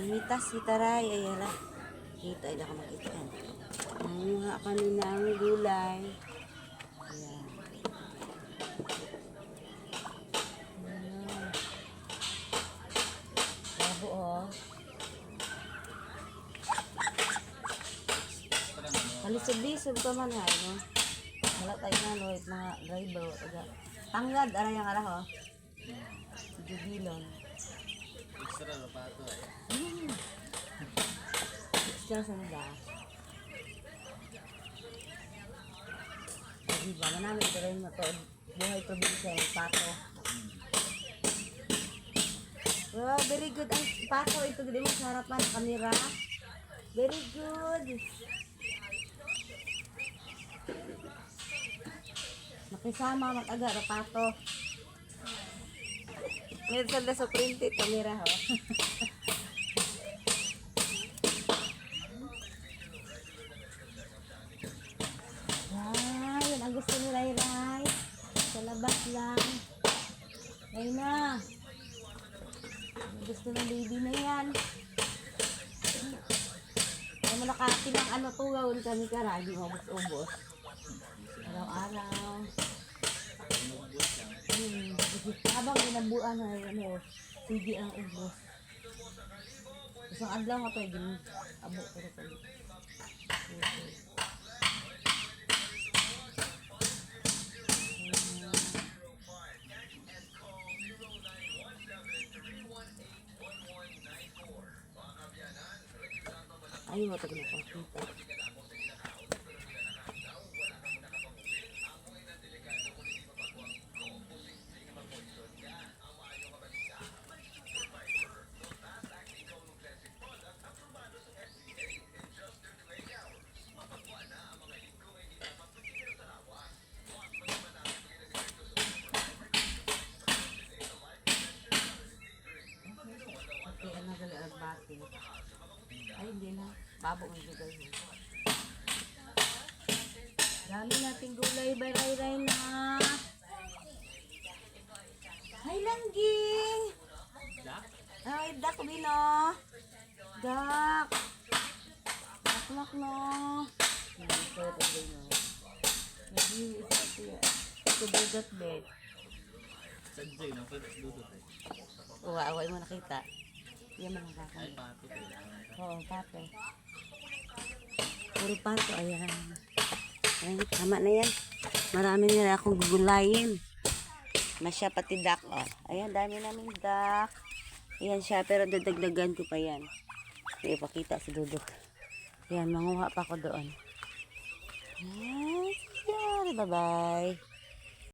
Mimitas si Taray. Ay, hala. Kita, ay ako makita. Nanguha kami ng gulay. Ayan. Labo, oh. Kalisod-lisod ka man, ha, no? Wala tayo na, it mga driver. Tanggad, aray ang araw, oh. Jubilon. Extra na pa ito. Extra sa nila. Diba, manamit ko rin na to. Buhay probinsya yung pato. Wow, very good ang pato. Ito din mo sa harapan ng kamera. Very good. Nakisama mag-aga na pato. Ngayon sa sa printed kamera ho. Ay, yun ang gusto ni Ray Ray. Sa labas lang. Ay na. Ang gusto ng baby na yan. Ay mo nakati ng ano to, gawin kami karagi, ubos-ubos. Araw-araw. Hmm. Habang ginabuan na ano, sige ang ubos. Isang adlaw nga to, gin abo ko rin. Ay, mo tayo nakakita. Bati? Ay, hindi na. Babo ang gulay mo. Dami nating gulay, baray-ray na. Ay, langging! Ay, dak, bino. Dak. Dak, no. Ito, ito, bino. Nag-iwi isa siya. Ito, dudot, be. Sa Jay, nang pwede sa dudot eh. Uwa, away mo nakita. Yan mga Ay, kakamit. pato. Oo, pato. Puro pato, ayan. Ayan, tama na yan. Marami na akong gugulayin. Na siya pati duck, oh. Ayan, dami namin duck. Ayan siya, pero dadagdagan ko pa yan. Sige, pakita si Dudok. Ayan, manguha pa ako doon. Ayan, bye-bye.